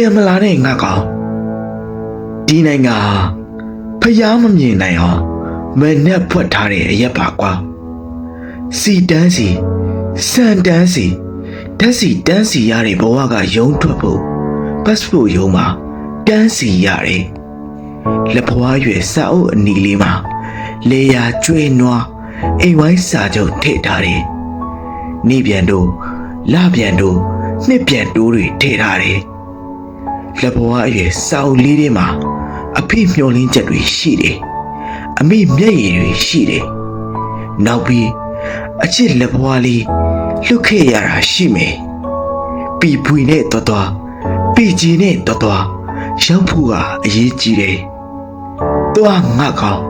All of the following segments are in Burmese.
ပြန်မလာတဲ့ငါကောင်ဒီနိုင်ငံဟာဖျားမမြင်နိုင်အောင်မနဲ့ဖွက်ထားတဲ့အရက်ပါကွာစီတန်းစီစန်တန်းစီဓာတ်စီတန်းစီရတဲ့ဘဝကယုံထွက်ဖို့ပတ်စပို့ယုံမှာတန်းစီရတယ်လက်ဖွားရွယ်စာအုပ်အနီလေးမှာလေယာကျွေးနွားအိမ်ဝိုင်းစာချုပ်ထည့်ထားတယ်နေပြန်တို့လပြန်တို့နှစ်ပြန်တိုးတွေထည့်ထားတယ် လက်ဖွားအရွယ်စာအုပ်လေးတွေမှာအဖေမျောလင်းချက်တွေရှိတယ်အမေမျက်ရည်တွေရှိတယ်နောက်ပြီးအချစ်လက်ဖွားလေးလွတ်ခဲ့ရတာရှိမယ်ပီပွေနဲ့တော်တော်ပီကြီးနဲ့တော်တော်ရောက်ဖို့ကအရေးကြီးတယ်သွားငါကောင်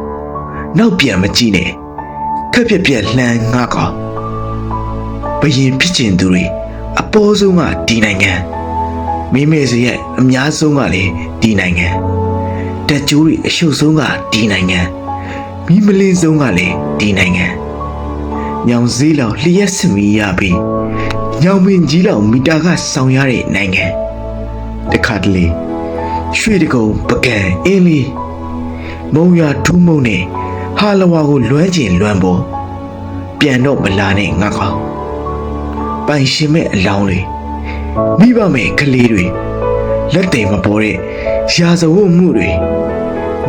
နောက်ပြန်မကြည့်နဲ့ခက်ပြက်ပြက်လှမ်းငါကောင်ဘယင်ဖြစ်ကျင်သူတွေအပေါ်ဆုံးကဒီနိုင်ငံ မိမေစရဲ့အများဆုံးကလည်းဒီနိုင်ငံတက်ကျိုးတွေအရှုပ်ဆုံးကဒီနိုင်ငံမိမလင်းဆုံးကလည်းဒီနိုင်ငံညောင်စည်းလောက်လျှက်စမီရပြီးညောင်ပင်ကြီးလောက်မီတာကဆောင်ရတဲ့နိုင်ငံတခါတလေရွှေတကုံပကံအင်းလီမုံရထူးမုံနဲ့ဟာလဝါကိုလွမ်းကျင်လွမ်းပေါ်ပြန်တော့မလာနဲ့ငါကောင်ပိုင်ရှင်မဲ့အလောင်းတွေ မိဘမဲ့ကလေးတွေလက်တယ်မပေါ်တဲ့ရာဇဝတ်မှုတွေ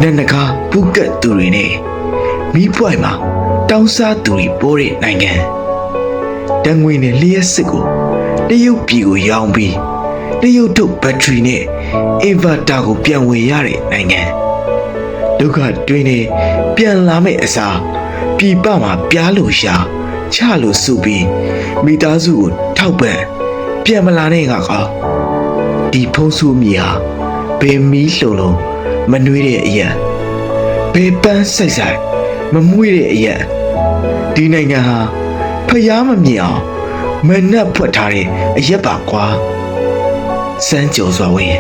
နက်နကားပုကတ်သူတွေနဲ့မိပွိုင်မှာတောင်းစားသူတွေပေါ်တဲ့နိုင်ငံတန်ငွေနဲ့လျှက်စစ်ကိုတရုတ်ပြည်ကိုရောင်းပြီးတရုတ်ထုတ်ဘက်ထရီနဲ့အင်ဗာတာကိုပြန်ဝယ်ရတဲ့နိုင်ငံဒုက္ခတွင်းနဲ့ပြန်လာမယ့်အစားပြည်ပမှာပြားလို့ရှာချလို့စုပြီးမိသားစုကိုထောက်ပံ့ ပြန်မလာတဲ့ငါကောင်ဒီဖုံးဆူမြေဟာဘယ်မီးလုံလုံမနှွေးတဲ့အရာဘယ်ပန်းဆိုင်ဆိုင်မမွေးတဲ့အရာဒီနိုင်ငံဟာဖျားမမြင်အောင်မနှက်ဖွက်ထားတဲ့အရက်ပါကွာစမ်းကြော်စွာဝင်